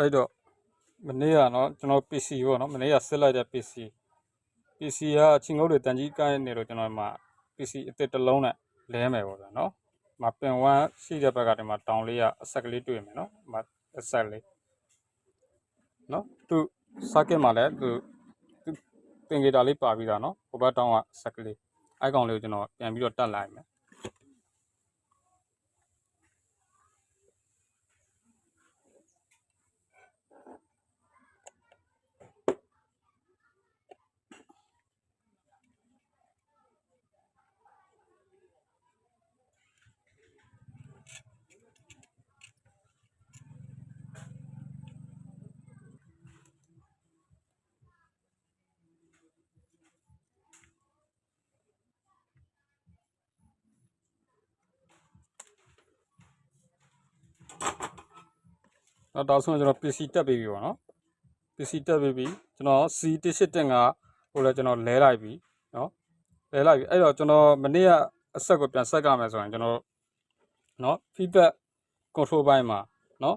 အဲ့တော့မနေ့ကနော်ကျွန်တော် PC ပေါ့နော်မနေ့ကစစ်လိုက်တဲ့ PC PC ကချင်းငုတ်တွေတန်ကြီးကိုင်းနေလို့ကျွန်တော်ဒီမှာ PC အစ်စ်တစ်လုံးနဲ့လဲမယ်ပေါ့ဗျာနော်ဒီမှာပင်1ရှိတဲ့ဘက်ကဒီမှာတောင်လေးကအဆက်ကလေးတွေ့မယ်နော်ဒီမှာအဆက်လေးနော်သူ socket မှာလည်းသူသူပင်ဂီတာလေးပါပြီးသားနော်ဟိုဘက်တောင်ကအဆက်ကလေးအဲ့ကောင်လေးကိုကျွန်တော်ပြန်ပြီးတော့တက်လိုက်မယ် တော့ဒါဆိုရင်ကျွန်တော် PC တက်ပြီးပြီပေါ့နော် PC တက်ပြီးပြီကျွန်တော် C185 ကိုလည်းကျွန်တော်လဲလိုက်ပြီနော်လဲလိုက်ပြီအဲ့တော့ကျွန်တော်မနေ့ကအဆက်ကိုပြန်ဆက်ကမယ်ဆိုရင်ကျွန်တော်နော် feedback control ဘိုင်းမှာနော်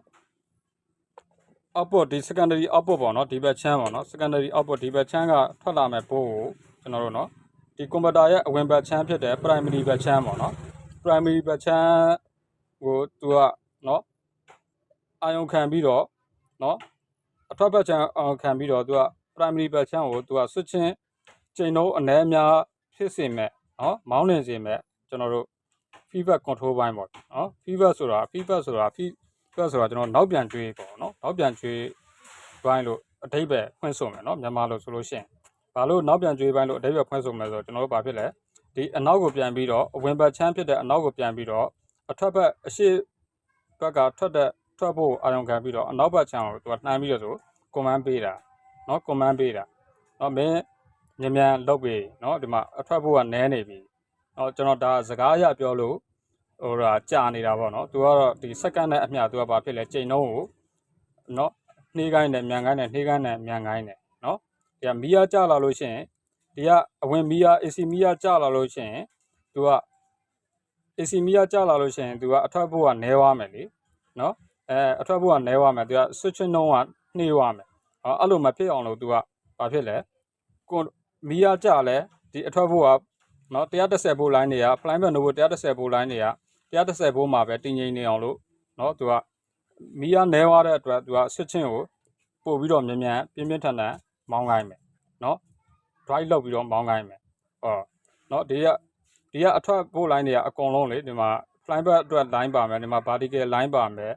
output ဒီ secondary output ပေါ့နော်ဒီဘက် channel ပေါ့နော် secondary output ဒီဘက် channel ကထွက်လာမဲ့ဘိုးကိုကျွန်တော်တို့နော်ဒီ converter ရဲ့အဝင်ဘက် channel ဖြစ်တဲ့ primary ဘက် channel ပေါ့နော် primary ဘက် channel ကိုသူကနော် အာယုံခံပြီးတော့နော်အထွက်ဘက်ချမ်းအာယုံခံပြီးတော့သူက primary ဘက်ချမ်းကိုသူက switching ချိန်တော့အနည်းအများဖြစ်စေမဲ့နော်မောင်းနေစေမဲ့ကျွန်တော်တို့ feedback control ဘိုင်းပေါ့နော် feedback ဆိုတာ feedback ဆိုတာ feedback ဆိုတာကျွန်တော်နောက်ပြန်တွေးပေါ့နော်နောက်ပြန်တွေးဘိုင်းလို့အတိတ်ပဲဖွင့်ဆိုမယ်နော်မြန်မာလို့ဆိုလို့ရှိရင်ဘာလို့နောက်ပြန်ကြွေးပိုင်းလို့အတိတ်ပဲဖွင့်ဆိုမယ်ဆိုတော့ကျွန်တော်တို့ဘာဖြစ်လဲဒီအနောက်ကိုပြန်ပြီးတော့အဝင်ဘက်ချမ်းဖြစ်တဲ့အနောက်ကိုပြန်ပြီးတော့အထက်ဘက်အရှေ့ဘက်ကထွက်တဲ့ ထွက်ဖို့အာရုံခံပြီးတော့အနောက်ဘက်ခြမ်းကိုသူကနှမ်းပြီးတော့ဆိုကွန်မန်းပေးတာနော်ကွန်မန်းပေးတာနော်မင်းမြန်မြန်လုပ်ပေးနော်ဒီမှာအထွက်ဖို့ကနည်းနေပြီနော်ကျွန်တော်ဒါစကားအရပြောလို့ဟိုဒါကြာနေတာပေါ့နော်သူကတော့ဒီစက္ကန့်နဲ့အမျှသူကဘာဖြစ်လဲချိန်နှုန်းကိုနော်နှေးကိုင်းနဲ့မြန်ကိုင်းနဲ့နှေးကိုင်းနဲ့မြန်ကိုင်းနဲ့နော်ဒီကမီးရကြလာလို့ရှိရင်ဒီကအဝင်မီးရ AC မီးရကြလာလို့ရှိရင်သူက AC မီးရကြလာလို့ရှိရင်သူကအထွက်ဖို့ကနည်းသွားမယ်လीနော် အဲအထွက်ဖို့ကနဲသွားမယ်သူက switching နှုံးကနှေးသွားမယ်ဟောအဲ့လိုမဖြစ်အောင်လို့သူကဘာဖြစ်လဲကိုမီးရကြလဲဒီအထွက်ဖို့ကနော်130ဘို့ line တွေက fly back နိုးဖို့130ဘို့ line တွေက130ဘို့မှာပဲတင်ငိမ့်နေအောင်လို့နော်သူကမီးရနဲသွားတဲ့အတွက်သူက switching ကိုပို့ပြီးတော့မြန်မြန်ပြင်းပြင်းထန်ထန်မောင်းခိုင်းမယ်နော် drive လောက်ပြီးတော့မောင်းခိုင်းမယ်ဟောနော်ဒီကဒီကအထွက်ဖို့ line တွေကအကုန်လုံးလေဒီမှာ fly back အတွက် line ပါမယ်ဒီမှာ vertical line ပါမယ်